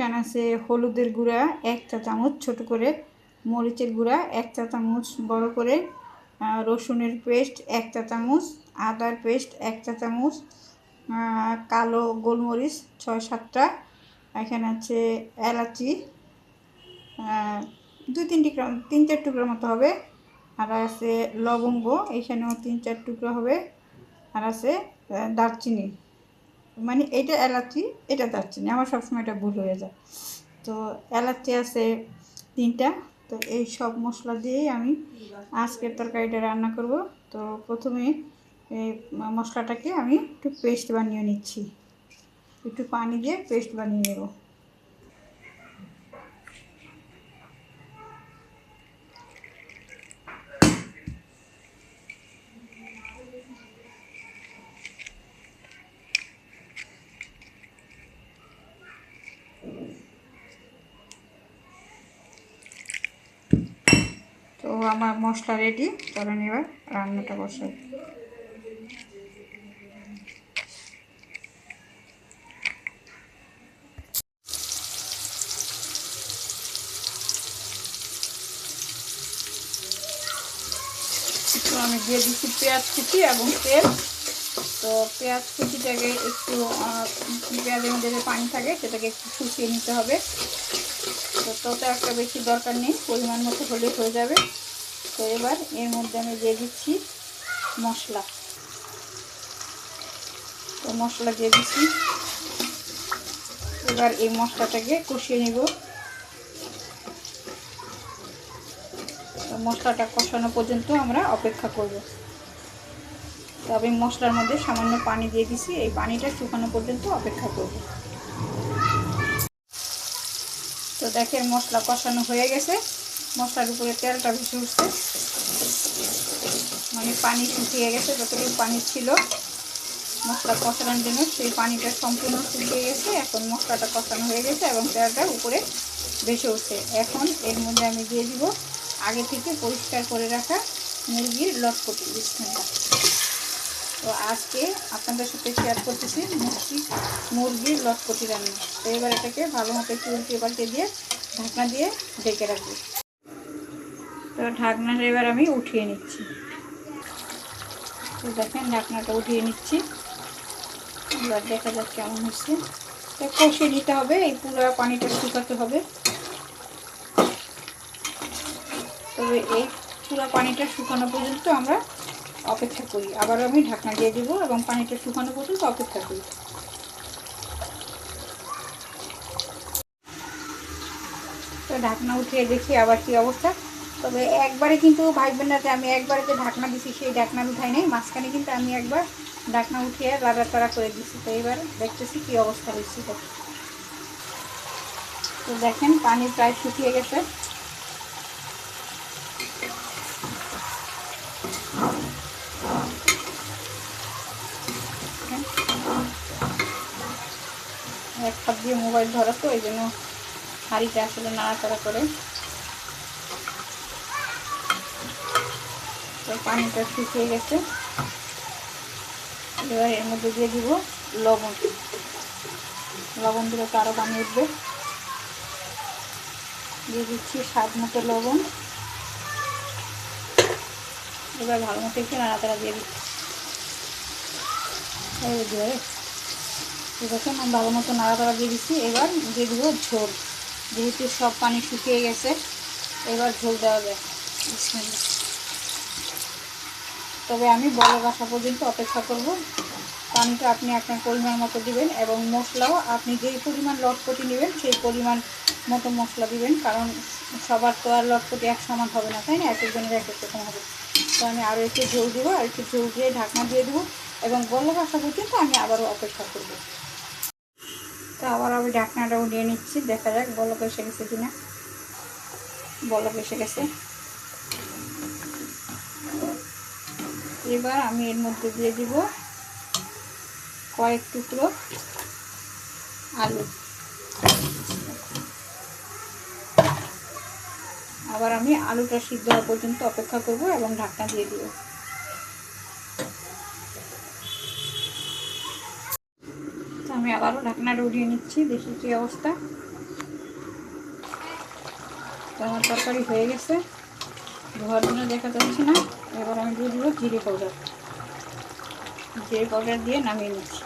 এখানে আছে হলুদের গুঁড়া, এক চা চামচ ছোট করে, মরিচের গুঁড়া, এক চা চামচ বড় করে রসুনের পেস্ট, এক চা চামচ, আদার পেস্ট, এক চা চামচ কালো গোলমরিচ, ছয় সাতটা, এখানে আছে এলাচি দুই তিনটি তিন চার টুকরোর মতো হবে, আর আছে লবঙ্গ, এখানেও তিন চার টুকরো হবে, আর আছে দারচিনি। মানে এটা এলাচি, এটা দারচিনি। আমার সবসময় এটা ভুল হয়ে যায়। তো এলাচি আছে তিনটা। তো এই সব মশলা দিয়েই আমি আজকের তরকারিটা রান্না করব। তো প্রথমে এই মশলাটাকে আমি একটু পেস্ট বানিয়ে নিচ্ছি। একটু পানি দিয়ে পেস্ট বানিয়ে নেব তো আমার মশলা রেডি চলেন এবার রান্নাটা বসাই। তো আমি দিয়ে দিচ্ছি পেঁয়াজ কুচি এবং তেল। তো পেঁয়াজ কুচিটাকে একটু পেঁয়াজের মধ্যে যে পানি থাকে, সেটাকে একটু শুকিয়ে নিতে হবে। তো তত একটা বেশি দরকার নেই, পরিমাণ মতো হলে হয়ে যাবে। তো এবার এর মধ্যে আমি দিয়ে দিচ্ছি মশলা। তো মশলা দিয়ে দিচ্ছি। এবার এই মশলাটাকে কষিয়ে নেব। তো মশলাটা কষানো পর্যন্ত আমরা অপেক্ষা করব। তবে মশলার মধ্যে সামান্য পানি দিয়ে দিছি। এই পানিটা শুকানো পর্যন্ত অপেক্ষা করব। তো দেখেন মশলা কষানো হয়ে গেছে। মশলার উপরে তেলটা ভেসে উঠছে। মানে পানি শুকিয়ে গেছে, যতটুকু পানি ছিল মশলা কষানোর জন্য, সেই পানিটা সম্পূর্ণ শুকিয়ে গেছে। এখন মশলাটা কষানো হয়ে গেছে এবং তেলটা উপরে ভেসে উঠছে। এখন এর মধ্যে আমি দিয়ে দিব আগে থেকে পরিষ্কার করে রাখা মুরগির লটপটি বিস্কুটটা তো আজকে আপনাদের সাথে শেয়ার করতেছি মুরগি, মুরগির লটপটি রান্না। তো এবার এটাকে ভালো মতো একটু উল্টে পাল্টে দিয়ে ঢাকনা দিয়ে ঢেকে রাখব। তো ঢাকনাটা এবার আমি উঠিয়ে নিচ্ছি। দেখেন ঢাকনাটা উঠিয়ে নিচ্ছি। এবার দেখা যাক কেমন হচ্ছে। তো কষে নিতে হবে, এই পুরো পানিটা শুকাতে হবে। তবে এই পুরো পানিটা শুকানো পর্যন্ত আমরা অপেক্ষা করি। আবার আমি ঢাকনা দিয়ে দেবো এবং পানিটা শুকানো পর্যন্ত অপেক্ষা করি। তো ঢাকনা উঠিয়ে দেখি আবার কি অবস্থা। তবে একবারে কিন্তু ভাববেন না যে আমি একবারে যে ঢাকনা দিছি, সেই ঢাকনা উঠাই নেই। মাঝখানে কিন্তু আমি একবার ঢাকনা উঠিয়ে লাড়াচাড়া করে দিছি। তো এবার দেখতেছি কি অবস্থা হচ্ছে। তো তো দেখেন, পানি প্রায় শুকিয়ে গেছে। এক হাত দিয়ে মোবাইল ধরা তো, এই জন্য হাঁড়িটা আসলে নাড়াচাড়া করে। তো পানিটা শুকিয়ে গেছে। এবার এর মধ্যে দিয়ে দিব লবণ। লবণ দিলে তো আরও পানি উঠবে। দিয়ে দিচ্ছি স্বাদ মতো লবণ। এবার ভালো মতো একটু নাড়াচাড়া দিয়ে দিচ্ছি। ঠিক আছে আমি ভালো মতো নাড়াচাড়া দিয়ে দিচ্ছি। এবার দিয়ে দিব ঝোল। যেহেতু সব পানি শুকিয়ে গেছে, এবার ঝোল দেওয়া যায়। তবে আমি বড় আসা পর্যন্ত অপেক্ষা করব। পানিটা আপনি আপনার পরিমাণ মতো দিবেন এবং মশলাও আপনি যেই পরিমাণ লটপটি নেবেন সেই পরিমাণ মতো মশলা দিবেন, কারণ সবার তো আর লটপটি এক সমান হবে না, তাই না? এক একজনের এক এক হবে। তো আমি আরও একটু ঝোল দেবো, আর একটু ঝোল দিয়ে ঢাকনা দিয়ে দেবো এবং বলক আসা পর্যন্ত আমি আবারও অপেক্ষা করব। তো আবার আমি ঢাকনাটা উঠিয়ে নিচ্ছি, দেখা যাক বলক এসে গেছে কিনা। বলক এসে গেছে। এবার আমি এর মধ্যে দিয়ে দিব কয়েক টুকরো আলু। আবার আমি আলুটা সিদ্ধ হওয়া পর্যন্ত অপেক্ষা করব এবং ঢাকনা দিয়ে দিব। আমি আবারও ঢাকনাটা উঠিয়ে নিচ্ছি, দেখি কী অবস্থা। আমার তরকারি হয়ে গেছে। ধোয়ার জন্য দেখা যাচ্ছে না। এবার আমি দিয়ে দেবো জিরে পাউডার। জিরে পাউডার দিয়ে নামিয়ে নিচ্ছি।